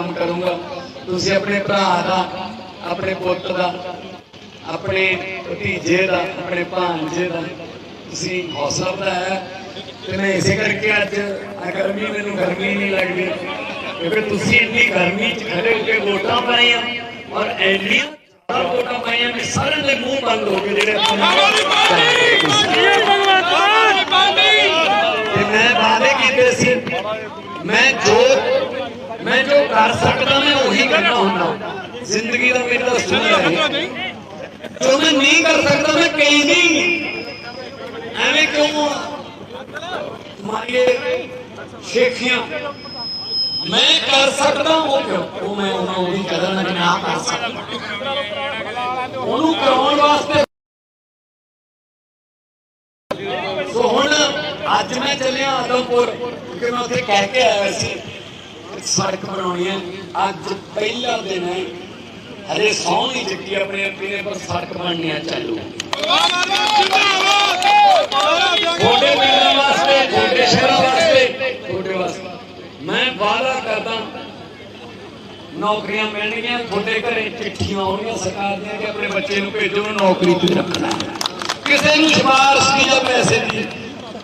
ਕੰਮ ਕਰੂੰਗਾ। ਤੁਸੀਂ ਆਪਣੇ ਭਰਾ ਦਾ, ਆਪਣੇ ਪੁੱਤ ਦਾ, ਆਪਣੇ ਭਤੀਜੇ ਦਾ, ਆਪਣੇ ਭਾਂਜੇ ਦਾ ਤੁਸੀਂ ਹੌਸਲਾ ਵਧਾਇਆ। ਤੇ ਮੈਂ ਇਸੇ ਕਰਕੇ ਅੱਜ ਆ ਗਰਮੀ ਮੈਨੂੰ ਗਰਮੀ ਨਹੀਂ ਲੱਗਦੀ। ਕਿਉਂਕਿ ਤੁਸੀਂ ਇੰਨੀ ਗਰਮੀ 'ਚ ਖੜੇ ਹੋ ਕੇ ਵੋਟਾਂ ਪਾਈਆਂ ਔਰ ਐਡੀਆਂ ਵੋਟਾਂ ਪਾਈਆਂ ਕਿ ਸਾਰਿਆਂ ਦੇ ਮੂੰਹ ਬੰਦ ਹੋ ਗਏ ਜਿਹੜੇ ਤੇ ਮੈਂ ਵਾਅਦੇ ਕੀਤੇ ਸੀ ਮੈਂ ਜੋ ਮੈਂ ਜੋ ਕਰ ਸਕਦਾ ਮੈਂ ਉਹੀ ਕਰਨਾ। ਹੁੰਦਾ ਜ਼ਿੰਦਗੀ ਦਾ ਮੇਰਾ ਅਸੂਲ ਹੈ ਜੋ ਮੈਂ ਨਹੀਂ ਕਰ ਸਕਦਾ, ਮੈਂ ਕਹੀ ਐਵੇਂ ਕਿਉਂ ਮਾਰੀਏ ਸ਼ੇਖੀਆਂ। ਮੈਂ ਕਰ ਸਕਦਾ ਉਹ ਕਿਉਂ? ਉਹ ਮੈਂ ਉਹਨਾਂ ਨੂੰ ਕਰਨਾ ਕਿ ਨਾ ਕਰ ਸਕਦਾ। ਉਹਨੂੰ ਕਰਾਉਣ ਵਾਸਤੇ ਸੋ ਹੁਣ ਅੱਜ ਮੈਂ ਚੱਲਿਆ ਆਦਮਪੁਰ, ਕਿਉਂਕਿ ਮੈਂ ਉੱਥੇ ਕਹਿ ਕੇ ਆਇਆ ਸੀ। ਸੜਕ ਬਣਾਉਣੀ ਹੈ। ਅੱਜ ਪਹਿਲਾ ਦਿਨ ਹੈ। ਹਰੇ ਸੌਂ ਨਹੀਂ ਚੱਕੀ ਆਪਣੇ ਆਪਣੇ ਪਰ ਸੜਕ ਬਣਨੀ ਆ ਚਾਲੂ। ਤੁਹਾਡੇ ਪਿੰਡਾਂ ਵਾਸਤੇ, ਤੁਹਾਡੇ ਸ਼ਹਿਰਾਂ ਵਾਸਤੇ, ਤੁਹਾਡੇ ਵਾਸਤੇ। ਮੈਂ ਵਾਅਦਾ ਕਰਦਾ, ਨੌਕਰੀਆਂ ਮਿਲਣਗੀਆਂ, ਤੁਹਾਡੇ ਘਰੇ ਚਿੱਠੀਆਂ ਆਉਣਗੀਆਂ, ਸਰਕਾਰ ਦੀਆਂ ਕਿ ਆਪਣੇ ਬੱਚੇ ਨੂੰ ਭੇਜੋ, ਨੌਕਰੀ ਤੇ ਰੱਖਣਾ। ਕਿਸੇ ਨੂੰ ਸਿਫਾਰਿਸ਼ ਨਹੀਂ ਜਾਂ ਪੈਸੇ ਦੀ।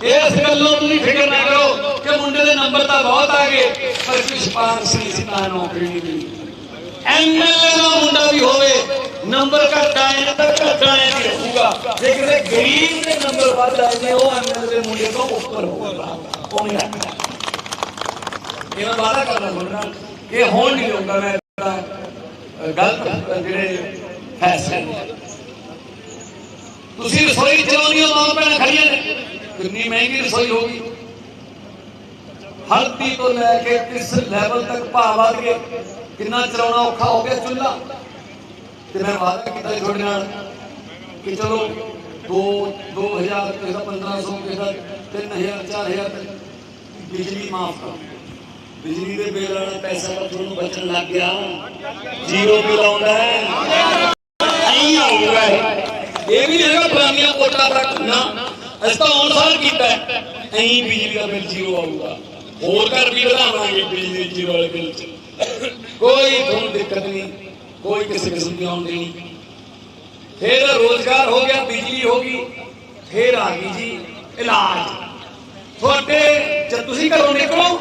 ਇਸ ਗੱਲੋਂ ਤੁਸੀਂ ਫਿਕਰ ਨਾ ਕਰੋ ਕਿ ਮੁੰਡੇ ਦੇ ਨੰਬਰ ਤਾਂ ਬਹੁਤ ਆ ਗਏ, ਪਰ ਕੋਈ ਸਿਫਾਰਿਸ਼ ਨਹੀਂ ਸੀ ਤਾਂ ਨੌਕਰੀ ਨਹੀਂ ਮਿਲੀ। ਐਮਐਲਏ ਦਾ ਮੁੰਡਾ ਵੀ ਹੋਵੇ, ਨੰਬਰ ਘੱਟ ਆਏ ਤਾਂ ਘੱਟ ਆਏ ਨਹੀਂ ਰਹੂਗਾ ਜੇ ਕਿਸੇ ਗਰੀਬ ਦੇ ਨੰਬਰ ਵੱਧ ਆਏ ਨੇ, ਉਹ ਐਮਐਲਏ ਦੇ ਮੁੰਡੇ ਤੋਂ ਉੱਪਰ ਹੋਊਗਾ। ਉਹ ਨਹੀਂ ਰੱਖਦਾ ਇਹ ਮੈਂ ਵਾਦਾ ਕਰਦਾ ਬੰਦਾ ਇਹ ਹੋਣ ਨਹੀਂ ਦਊਂਗਾ ਮੈਂ ਗਲਤ ਜਿਹੜੇ ਫੈਸਲੇ ਤੁਸੀਂ ਰਸੋਈ ਚਲਾਉਣੀ ਹੋ ਮਾਂ ਭੈਣ ਖੜੀਆਂ ਨੇ। ਕਿੰਨੀ ਮਹਿੰਗੀ ਰਸੋਈ ਹੋਗੀ ਹਲਦੀ ਤੋਂ ਲੈ ਕੇ ਕਿਸ ਲੈਵਲ ਤੱਕ ਭਾਅ ਵੱਧ ਗਏ ਕਿੰਨਾ ਚਲਾਉਣਾ ਔਖਾ ਹੋ ਗਿਆ ਚੁੱਲ੍ਹਾ? ਤੇ ਮੈਂ ਵਾਅਦਾ ਕੀਤਾ ਤੁਹਾਡੇ ਨਾਲ ਕਿ ਚਲੋ 2 2000 ਕਿਸੇ ਦਾ 1500 ਕਿਸੇ ਦਾ 3000 4000 ਤੱਕ ਬਿਜਲੀ ਮਾਫ ਕਰੋ। ਬਿਜਲੀ ਦੇ ਬਿੱਲ ਵਾਲਾ ਪੈਸਾ ਤਾਂ ਤੁਹਾਨੂੰ ਬਚਣ ਲੱਗ ਗਿਆ। ਜ਼ੀਰੋ ਬਿੱਲ ਆਉਂਦਾ ਹੈ। ਨਹੀਂ ਇਹ। ਵੀ ਹੈਗਾ ਪੁਰਾਣੀਆਂ ਕੋਟਾਂ ਤੱਕ ਨਾ ਅਸੀਂ ਤਾਂ ਆਉਣ ਕੀਤਾ ਐਂ ਬਿਜਲੀ ਦਾ ਬਿੱਲ ਜ਼ੀਰੋ ਆਊਗਾ। ਹੋਰ ਘਰ ਵੀ ਵਧਾਵਾਂਗੇ ਬਿਜਲੀ ਜ਼ੀਰੋ ਵਾਲੇ ਬਿੱਲ 'ਚ। ਕੋਈ ਤੁਹਾਨੂੰ ਦਿੱਕਤ ਨਹੀਂ, ਕੋਈ ਕਿਸੇ ਕਿਸਮ ਦੀ ਆਮਦਨੀ ਨਹੀਂ। ਫਿਰ ਰੋਜ਼ਗਾਰ ਹੋ ਗਿਆ, ਬਿਜਲੀ ਹੋ ਗਈ, ਫਿਰ ਆ ਗਈ ਜੀ, ਇਲਾਜ। ਤੁਹਾਡੇ, ਜਦ ਤੁਸੀਂ ਘਰੋਂ ਨਿਕਲੋ,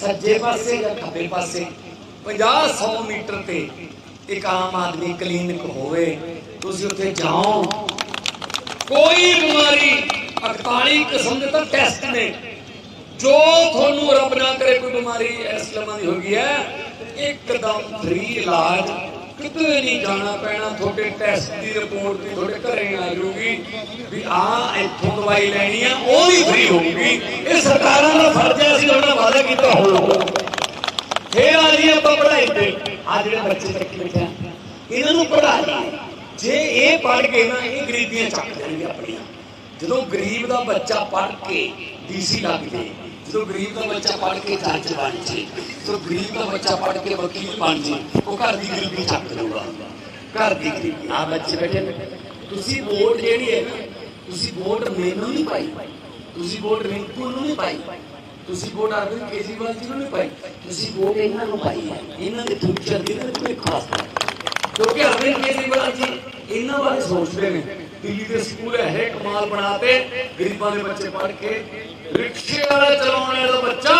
ਸੱਜੇ ਪਾਸੇ ਜਾਂ ਖੱਬੇ ਪਾਸੇ 50 100 ਮੀਟਰ ਤੇ ਇੱਕ ਆਮ ਆਦਮੀ ਕਲੀਨਿਕ ਹੋਵੇ, ਤੁਸੀਂ ਉੱਥੇ ਜਾਓ। ਕੋਈ ਬਿਮਾਰੀ 48 ਕਿਸਮ ਦੇ ਤਾਂ ਟੈਸਟ ਨੇ। ਜੋ ਤੁਹਾਨੂੰ ਰੱਬ ਨਾ ਕਰੇ, ਕੋਈ ਬਿਮਾਰੀ ਇਸ ਲੰਮਾ ਦੀ ਹੋ ਗਈ ਹੈ, ਇੱਕਦਮ ਫ੍ਰੀ ਇਲਾਜ। ਕਿਤੇ ਨਹੀਂ ਜਾਣਾ ਪੈਣਾ, ਤੁਹਾਡੇ ਟੈਸਟ ਦੀ ਰਿਪੋਰਟ ਵੀ ਤੁਹਾਡੇ ਘਰੇ ਆ ਜਾਊਗੀ ਵੀ ਆ ਇੱਥੋਂ ਦਵਾਈ ਲੈਣੀ ਆ, ਉਹ ਵੀ ਫ੍ਰੀ ਹੋਊਗੀ। ਇਹ ਸਰਕਾਰਾਂ ਦਾ ਫਰਜ਼ ਹੈ, ਅਸੀਂ ਉਹਨਾਂ ਵਾਅਦਾ ਕੀਤਾ ਹੋਊਗਾ ਫੇਰ ਆ ਜੀ ਆਪਾਂ ਪੜ੍ਹਾਈ ਤੇ। ਆ ਜਿਹੜੇ ਬੱਚੇ ਤੱਕ ਬੈਠੇ ਇਹਨਾਂ ਨੂੰ ਪੜ੍ਹਾ ਜੇ ਇਹ ਪੜ੍ਹ ਕੇ ਨਾ, ਇਹ ਗਰੀਬੀਆਂ ਚੱਕ ਜਾਣਗੀਆਂ ਆਪਣੀਆਂ। ਜਦੋਂ ਗਰੀਬ ਦਾ ਬੱਚਾ ਪੜ੍ਹ ਕੇ ਡੀਸੀ ਲੱਗ ਜੇ ਜਦੋਂ ਗਰੀਬ ਦਾ ਬੱਚਾ ਪੜ੍ਹ ਕੇ ਜੱਜ ਬਣ ਜੇ ਜਦੋਂ ਗਰੀਬ ਦਾ ਬੱਚਾ ਪੜ੍ਹ ਕੇ ਵਕੀਲ ਬਣ ਜੇ ਉਹ ਘਰ ਦੀ ਗਰੀਬੀ ਚੱਕ ਲਊਗਾ। ਘਰ ਦੀ ਗਰੀਬੀ। ਆ ਬੱਚੇ ਬੈਠੇ ਤੁਸੀਂ ਵੋਟ ਜਿਹੜੀ ਹੈ ਨਾ, ਤੁਸੀਂ ਵੋਟ ਮੈਨੂੰ ਨਹੀਂ ਪਾਈ। ਤੁਸੀਂ ਵੋਟ ਰਿੰਕੂ ਨੂੰ ਨਹੀਂ ਪਾਈ। ਤੁਸੀਂ ਵੋਟ ਅਰਵਿੰਦ ਕੇਜਰੀਵਾਲ ਜੀ ਨੂੰ ਨਹੀਂ ਪਾਈ। ਤੁਸੀਂ ਵੋਟ ਇਹਨਾਂ ਨੂੰ ਪਾਈ ਹੈ। ਇਹਨਾਂ ਦੇ ਫਿਊਚਰ ਦੀ ਇਹਨਾਂ ਦੇ ਭਵਿੱਖ ਵਾਸਤੇ ਕਿਉਂਕਿ ਅਰਵਿੰਦ ਕੇਜਰੀਵਾਲ ਜੀ ਇਹਨਾਂ ਬਾਰੇ ਸੋਚਦੇ ਨੇ। ਦਿੱਲੀ ਦੇ ਸਕੂਲ ਹੈ ਕਮਾਲ ਬਣਾਤੇ ਗਰੀਬਾਂ ਦੇ ਬੱਚੇ ਪੜ੍ਹ ਕੇ ਰਿਕਸ਼ੇ ਵਾਲਾ ਚਲਾਉਣ ਵਾਲਾ ਬੱਚਾ।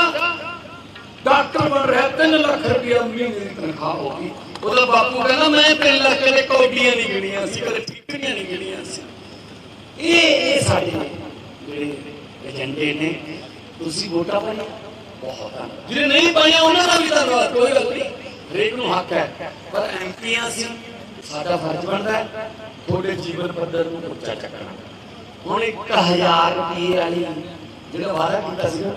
ਡਾਕਟਰ ਬਣ ਰਿਹਾ 3 ਲੱਖ ਰੁਪਇਆ ਮਹੀਨੇ ਦੀ ਤਨਖਾਹ ਹੋਗੀ ਉਹਦਾ ਬਾਪੂ ਕਹਿੰਦਾ, ਮੈਂ 3 ਲੱਖ ਦੇ ਕੌਡੀਆਂ ਨਹੀਂ ਗਿਣੀਆਂ ਸੀ, ਕਦੇ ਠੀਕਰੀਆਂ ਨਹੀਂ ਗਿਣੀਆਂ ਸੀ। ਇਹ ਇਹ ਸਾਡੇ ਜਿਹੜੇ ਏਜੰਡੇ ਨੇ, ਤੁਸੀਂ ਵੋਟਾਂ ਪਾਈਆਂ। ਬਹੁਤ ਆ ਜਿਹੜੇ ਨਹੀਂ ਪਾਈਆਂ, ਉਹਨਾਂ ਦਾ ਵੀ ਧੰਨਵਾਦ, ਕੋਈ ਗੱਲ ਨਹੀਂ। ਹਰੇਕ ਨੂੰ ਹੱਕ ਹੈ। ਪਰ ਐਮਪੀਆਂ ਸੀ, ਸਾਡਾ ਫਰਜ਼ ਬਣਦਾ ਹੈ। ਤੁਹਾਡੇ ਜੀਵਨ ਪੱਧਰ ਨੂੰ ਉੱਚਾ ਚੱਕਣਾ। ਹੁਣ 1000 ਰੁਪਏ ਵਾਲੀ ਜਿਹੜਾ ਵਾਅਦਾ ਕੀਤਾ ਸੀ ਨਾ,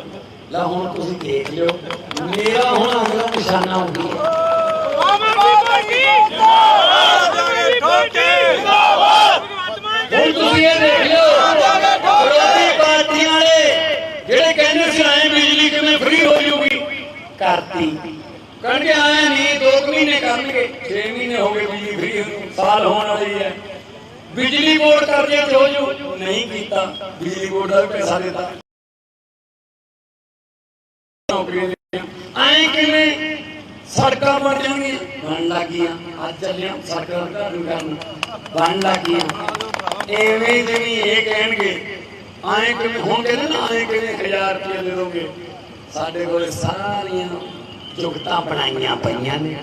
ਲੈ ਹੁਣ ਤੁਸੀਂ ਦੇਖ ਲਿਓ ਮੇਰਾ ਹੁਣ ਅਗਲਾ ਨਿਸ਼ਾਨਾ ਹੁੰਦੀ ਹੈ ਹੁਣ ਤੁਸੀਂ ਇਹ ਦੇਖ ਲਿਓ ਵਿਰੋਧੀ ਪਾਰਟੀਆਂ ਵਾਲੇ ਜਿਹੜੇ ਕਹਿੰਦੇ ਸੀ ਐ ਬਿਜਲੀ ਕਿਵੇਂ ਫ੍ਰੀ ਹੋ ਜੂਗੀ ਕਰਤੀ। ਕਹਿਣਗੇ ਆਇਆ ਨਹੀਂ 2 ਮਹੀਨੇ ਕਰਨਗੇ 6 ਮਹੀਨੇ ਹੋ ਗਏ ਬਿਜਲੀ ਫ੍ਰੀ ਸਾਲ ਹੋਣ ਵਾਲੀ ਹੈ। ਬਿਜਲੀ ਬੋਰਡ ਕਰ ਦਿਆ ਜੋ ਜੋ ਨਹੀਂ ਕੀਤਾ, ਬਿਜਲੀ ਬੋਰਡ ਦਾ ਪੈਸਾ ਦਿੱਤਾ। ਐ ਕਿਵੇਂ ਸੜਕਾਂ ਬਣ ਜਾਣਗੀਆਂ? ਬਣ ਲੱਗੀਆਂ। ਅੱਜ ਚੱਲਿਆ ਸੜਕਾਂ ਦਾ ਕਰਨ ਬਣ ਲੱਗੀਆਂ। ਐਵੇਂ ਜਿਵੇਂ ਇਹ ਕਹਿਣਗੇ ਆਏ ਕਿਵੇਂ ਹੋਣਗੇ ਨਾ ਆਏ ਕਿਵੇਂ 1000 ਰੁਪਏ ਦੇ ਦੋਗੇ। ਸਾਡੇ ਕੋਲ ਸਾਰੀਆਂ ਜੁਗਤਾਂ ਬਣਾਈਆਂ ਪਈਆਂ ਨੇ।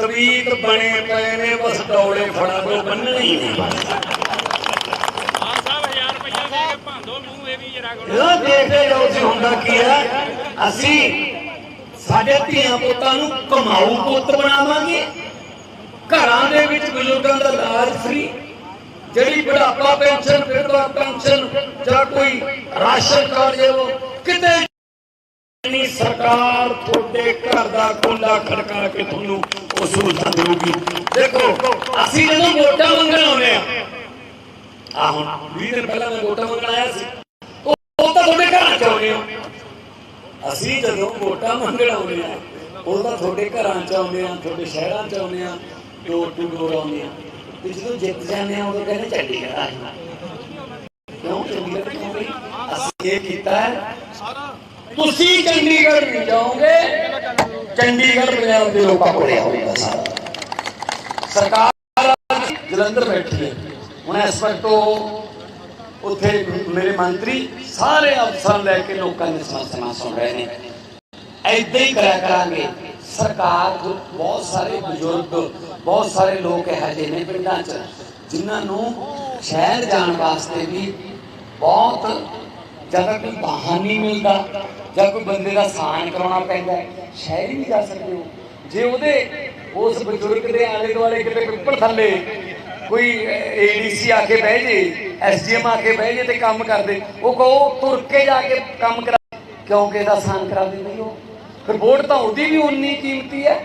ਤਵੀਤ ਬਣੇ ਪਏ ਨੇ ਬਸ ਡੌਲੇ ਫੜਾ ਕੋ ਬੰਨਣੇ ਹੀ ਨੇ ਬਸ ਹਾਂ ਸਾਹਿਬ 1000 ਰੁਪਇਆ ਦੇ ਇਹ ਜਰਾ ਕਰੋ। ਇਹ ਦੇਖਦੇ ਜਾਓ ਜੀ ਹੁੰਦਾ ਕੀ ਹੈ ਅਸੀਂ ਸਾਡੇ ਧੀਆਂ ਪੁੱਤਾਂ ਨੂੰ ਕਮਾਊ ਪੁੱਤ ਬਣਾਵਾਂਗੇ। ਘਰਾਂ ਦੇ ਵਿੱਚ ਬਜ਼ੁਰਗਾਂ ਦਾ ਇਲਾਜ ਫ੍ਰੀ ਜਿਹੜੀ ਬੁਢਾਪਾ ਪੈਨਸ਼ਨ ਵਿਧਵਾ ਪੈਨਸ਼ਨ ਜਾਂ ਕੋਈ ਰਾਸ਼ਨ ਕਾਰਡ ਜੇ ਉਹ ਕਿਤੇ ਨਹੀਂ। ਸਰਕਾਰ ਤੁਹਾਡੇ ਘਰ ਦਾ ਕੁੰਡਾ ਖੜਕਾ ਕੇ ਤੁਹਾਨੂੰ ਉਹ ਸਹੂਲਤਾਂ ਦੇਊਗੀ ਦੇਖੋ, ਅਸੀਂ ਜਦੋਂ ਵੋਟਾਂ ਮੰਗਣ ਆਉਂਦੇ ਆ ਆ ਹੁਣ 20 ਦਿਨ ਪਹਿਲਾਂ ਮੈਂ ਵੋਟਾਂ ਮੰਗਣ ਆਇਆ ਸੀ। ਉਹ ਤਾਂ ਤੁਹਾਡੇ ਘਰਾਂ ਚ ਆਉਂਦੇ ਆ। ਅਸੀਂ ਜਦੋਂ ਵੋਟਾਂ ਮੰਗਣ ਆਉਂਦੇ ਆ, ਉਹ ਤਾਂ ਤੁਹਾਡੇ ਘਰਾਂ ਚ ਆਉਂਦੇ ਆ, ਤੁਹਾਡੇ ਸ਼ਹਿਰਾਂ ਚ ਆਉਂਦੇ ਆ ਡੋਰ ਟੂ ਡੋਰ ਆਉਂਦੇ ਆ ਤੇ ਜਦੋਂ ਜਿੱਤ ਜਾਂਦੇ ਆ, ਉਦੋਂ ਕਹਿੰਦੇ ਚੰਡੀਗੜ੍ਹ ਆ ਕਿਉਂ? ਚੰਡੀਗੜ੍ਹ ਕਿਉਂ ਗਈ ਅਸੀਂ ਇਹ ਕੀਤਾ ਤੁਸੀਂ ਚੰਡੀਗੜ੍ਹ ਨਹੀਂ ਜਾਓਗੇ ਚੰਡੀਗੜ੍ਹ ਪੰਜਾਬ ਦੇ ਲੋਕਾਂ ਕੋਲੇ ਆਊਗਾ ਸਾਰਾ ਸਰਕਾਰ ਜਲੰਧਰ ਬੈਠੀ ਹੈ। ਹੁਣ ਇਸ ਵਕਤ ਉੱਥੇ ਮੇਰੇ ਮੰਤਰੀ ਸਾਰੇ ਅਫਸਰ ਲੈ ਕੇ ਲੋਕਾਂ ਦੀਆਂ ਸਮੱਸਿਆਵਾਂ ਸੁਣ ਰਹੇ ਨੇ। ਐਦਾਂ ਹੀ ਕਰਿਆ ਕਰਾਂਗੇ। ਸਰਕਾਰ ਬਹੁਤ ਸਾਰੇ ਬਜ਼ੁਰਗ, ਬਹੁਤ ਸਾਰੇ ਲੋਕ ਇਹੋ ਜਿਹੇ ਨੇ ਪਿੰਡਾਂ 'ਚ, ਜਿਨ੍ਹਾਂ ਨੂੰ ਸ਼ਹਿਰ ਜਾਣ ਵਾਸਤੇ ਵੀ ਬਹੁਤ ਜਦੋਂ ਕੋਈ ਵਾਹਨ ਨਹੀਂ ਮਿਲਦਾ ਜਾਂ ਕੋਈ ਬੰਦੇ ਦਾ ਸਾਨ ਕਰਾਉਣਾ ਪੈਂਦਾ ਸ਼ਹਿਰ ਹੀ ਨਹੀਂ ਜਾ ਸਕਦੇ ਹੋ ਜੇ ਉਹਦੇ ਉਸ ਬਜ਼ੁਰਗ ਦੇ ਆਲੇ ਦੁਆਲੇ ਕਿਤੇ ਪਿੱਪਲ ਥੱਲੇ ਕੋਈ ਏਡੀਸੀ ਆ ਕੇ ਬਹਿ ਜੇ ਐਸਡੀਐਮ ਆ ਕੇ ਬਹਿ ਜੇ ਤੇ ਕੰਮ ਕਰਦੇ, ਉਹ ਕਹੋ ਤੁਰ ਕੇ ਜਾ ਕੇ ਕੰਮ ਕਰਾ ਕਿਉਂਕਿ ਇਹਦਾ ਸਾਨ ਕਰਾ ਦਿੰਦੇ ਹੋ ਫਿਰ ਵੋਟ ਤਾਂ ਉਹਦੀ ਵੀ ਉਨੀ ਕੀਮਤੀ ਹੈ,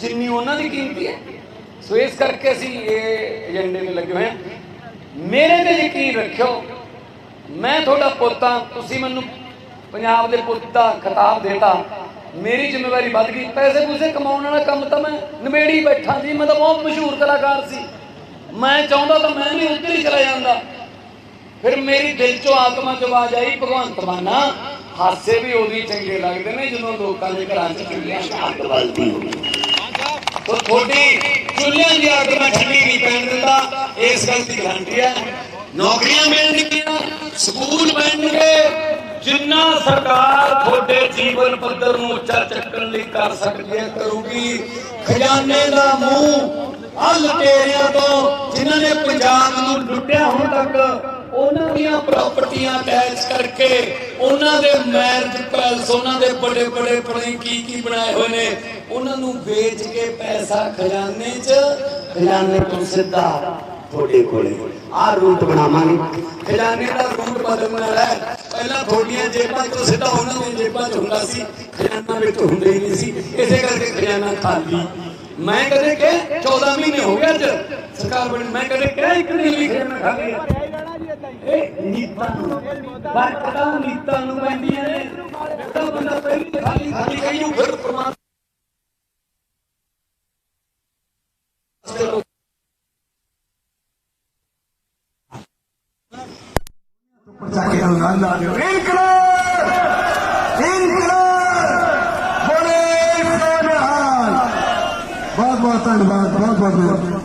ਜਿੰਨੀ ਉਹਨਾਂ ਦੀ ਕੀਮਤੀ ਹੈ। ਸੋ ਇਸ ਕਰਕੇ ਅਸੀਂ ਇਹ ਏਜੰਡੇ ਤੇ ਲੱਗੇ ਹੋਏ ਹਾਂ। ਮੇਰੇ ਤੇ ਯਕੀਨ ਰੱਖਿਓ ਮੈਂ ਤੁਹਾਡਾ ਪੁੱਤ ਹਾਂ ਤੁਸੀਂ ਮੈਨੂੰ ਪੰਜਾਬ ਦੇ ਪੁੱਤ ਦਾ ਖਿਤਾਬ ਦੇਤਾ। ਮੇਰੀ ਜ਼ਿੰਮੇਵਾਰੀ ਵੱਧ ਗਈ। ਪੈਸੇ ਪੂਸੇ ਕਮਾਉਣ ਵਾਲਾ ਕੰਮ ਤਾਂ ਮੈਂ ਨਿਬੇੜੀ ਬੈਠਾ ਸੀ। ਮੈਂ ਤਾਂ ਬਹੁਤ ਮਸ਼ਹੂਰ ਕਲਾਕਾਰ ਸੀ। ਮੈਂ ਚਾਹੁੰਦਾ ਤਾਂ ਮੈਂ ਵੀ ਉੱਧਰ ਹੀ ਚਲਾ ਜਾਂਦਾ। ਫਿਰ ਮੇਰੀ ਦਿਲ ਚੋਂ ਆਤਮਾ ਚ ਆਵਾਜ਼ ਆਈ, ਭਗਵੰਤ ਮਾਨਾ, ਹਾਸੇ ਵੀ ਉਹਦੀ ਚੰਗੇ ਲੱਗਦੇ ਨੇ ਜਦੋਂ ਲੋਕਾਂ ਦੇ ਘਰਾਂ 'ਚ ਚੁੱਲ੍ਹਿਆਂ 'ਚ ਅੱਗ ਬਲਦੀ ਹੋਵੇ ਤੋ ਤੁਹਾਡੀ ਚੁੱਲ੍ਹਿਆਂ ਦੀ ਅੱਗ ਮੈਂ ਠੰਡੀ ਨਹੀਂ ਪੈਣ ਦਿੰਦਾ ਇਸ ਗੱਲ ਦੀ ਗਾਰੰਟੀ ਹੈ। ਨੌਕਰੀਆਂ ਮਿਲਣਗੀਆਂ। ਸਕੂਲ ਬਣਨਗੇ, ਜਿੰਨਾ ਸਰਕਾਰ ਤੁਹਾਡੇ ਜੀਵਨ ਪੱਧਰ ਨੂੰ ਉੱਚਾ ਚੱਕਣ ਲਈ ਕਰ ਸਕਦੀ ਹੈ, ਕਰੂਗੀ। ਖਜ਼ਾਨੇ ਦਾ ਮੂੰਹ ਆ ਲੁਟੇਰਿਆਂ ਤੋਂ ਜਿਨ੍ਹਾਂ ਨੇ ਪੰਜਾਬ ਨੂੰ ਲੁੱਟਿਆ ਹੁਣ ਤੱਕ, ਉਹਨਾਂ ਦੀਆਂ ਪ੍ਰਾਪਰਟੀਆਂ ਅਟੈਚ ਕਰਕੇ ਉਹਨਾਂ ਦੇ ਮੈਰਿਜ ਪੈਲਸ ਉਹਨਾਂ ਦੇ ਬੜੇ ਬੜੇ ਬੜੇ ਕੀ ਕੀ ਬਣਾਏ ਹੋਏ ਨੇ, ਉਹਨਾਂ ਨੂੰ ਵੇਚ ਕੇ ਪੈਸਾ ਖਜ਼ਾਨੇ 'ਚ, ਖਜ਼ਾਨੇ ਤੋਂ ਸਿੱਧਾ ਤੁਹਾਡੇ ਕੋਲੇ। ਆਹ ਰੂਟ ਬਣਾਵਾਂਗੇ। ਖਜ਼ਾਨੇ ਦਾ ਰੂਟ ਬਦਲਣ ਵਾਲਾ ਪਹਿਲਾਂ ਤੁਹਾਡੀਆਂ ਜੇਬਾਂ ਤੋਂ ਸਿੱਧਾ ਉਹਨਾਂ ਦੀਆਂ ਜੇਬਾਂ 'ਚ ਹੁੰਦਾ ਸੀ, ਖਜ਼ਾਨਾ ਵਿੱਚ ਹੁੰਦਾ ਹੀ ਨਹੀਂ ਸੀ। ਇਸੇ ਕਰਕੇ ਖਜ਼ਾਨਾ ਖਾਲੀ। ਮੈਂ ਕਦੇ ਕਿ 14 ਮਹੀਨੇ ਹੋ ਗਏ ਅੱਜ। ਸਰਕਾਰ ਬਣੀ, ਮੈਂ ਕਦੇ ਕਿਹਾ ਇੱਕ ਨਹੀਂ ਲਿਖਿਆ ਮੈਂ ਖਾਲੀ ਹੈ। ਇਹ ਨੀਤਾਂ ਨੂੰ ਬਰਕਤਾਂ ਨੀਤਾਂ ਨੂੰ ਪੈਂਦੀਆਂ ਨੇ। ਤਾਂ ਬੰਦਾ ਪਹਿਲੀ ਤੇ ਖਾਲੀ ਖਾਲੀ ਕਹੀਓ ਫਿਰ ਪ੍ਰਮਾਤਮਾ जाके हंगाम ला दो इनकलाब इनकलाब बोले सोनहाल बहुत बहुत धन्यवाद बहुत बहुत धन्यवाद